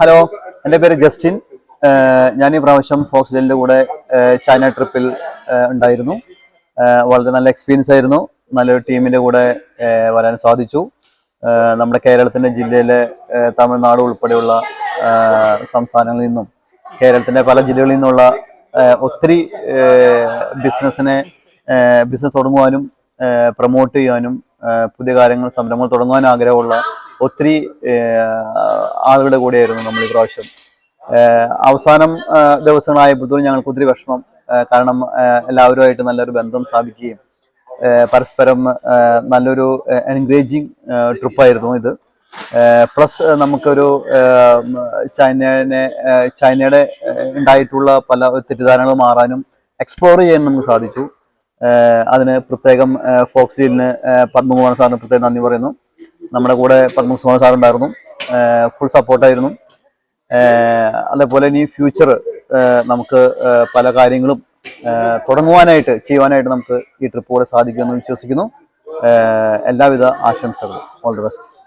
Hello എന്റെ പേര് Justin. ഞാൻ ഈ പ്രാവശ്യം ഫോക്സ് ജെല്ലിന്റെ കൂടെ ചൈന ട്രിപ്പിൽ ഉണ്ടായിരുന്നു. വളരെ നല്ല എക്സ്പീരിയൻസ് ആയിരുന്നു. നല്ലൊരു ടീമിന്റെ കൂടെ വരാൻ സാധിച്ചു. നമ്മുടെ കേരളത്തിന്റെ ജില്ലയിലെ തമിഴ്നാട് ഉൾപ്പെടെയുള്ള സംസ്ഥാനങ്ങളിൽ നിന്നും കേരളത്തിന്റെ പല ജില്ലകളിൽ നിന്നുള്ള ഒത്തിരി ബിസിനസ്സിനെ ബിസിനസ് തുടങ്ങുവാനും പ്രൊമോട്ട് ചെയ്യാനും പുതിയ കാര്യങ്ങൾ സംരംഭങ്ങൾ തുടങ്ങുവാൻ ആഗ്രഹമുള്ള ഒത്തിരി ആളുകളുടെ കൂടെയായിരുന്നു നമ്മൾ ഈ പ്രാവശ്യം. അവസാനം ഏഹ് ദിവസങ്ങളായപ്പോഴത്തേക്കും ഞങ്ങൾക്ക് ഒത്തിരി വിഷമം കാരണം എല്ലാവരുമായിട്ട് നല്ലൊരു ബന്ധം സ്ഥാപിക്കുകയും പരസ്പരം നല്ലൊരു എൻഗേജിങ് ട്രിപ്പായിരുന്നു ഇത്. പ്ലസ് നമുക്കൊരു ചൈനനെ ചൈനയുടെ ഉണ്ടായിട്ടുള്ള പല തെറ്റിദ്ധാരണകൾ മാറാനും എക്സ്പ്ലോർ ചെയ്യാൻ നമുക്ക് സാധിച്ചു. അതിന് പ്രത്യേകം ഫോക്സ് ഡീലിന് പത്മകുമാർ സാറിന് പ്രത്യേകം നന്ദി പറയുന്നു. നമ്മുടെ കൂടെ പത്മകുമാർ സാർ ഉണ്ടായിരുന്നു. ഫുൾ സപ്പോർട്ടായിരുന്നു അതേപോലെ ഇനി ഫ്യൂച്ചർ നമുക്ക് പല കാര്യങ്ങളും തുടങ്ങുവാനായിട്ട് ചെയ്യുവാനായിട്ട് നമുക്ക് ഈ ട്രിപ്പ് കൂടെ സാധിക്കുമെന്ന് വിശ്വസിക്കുന്നു. എല്ലാവിധ ആശംസകളും. All the best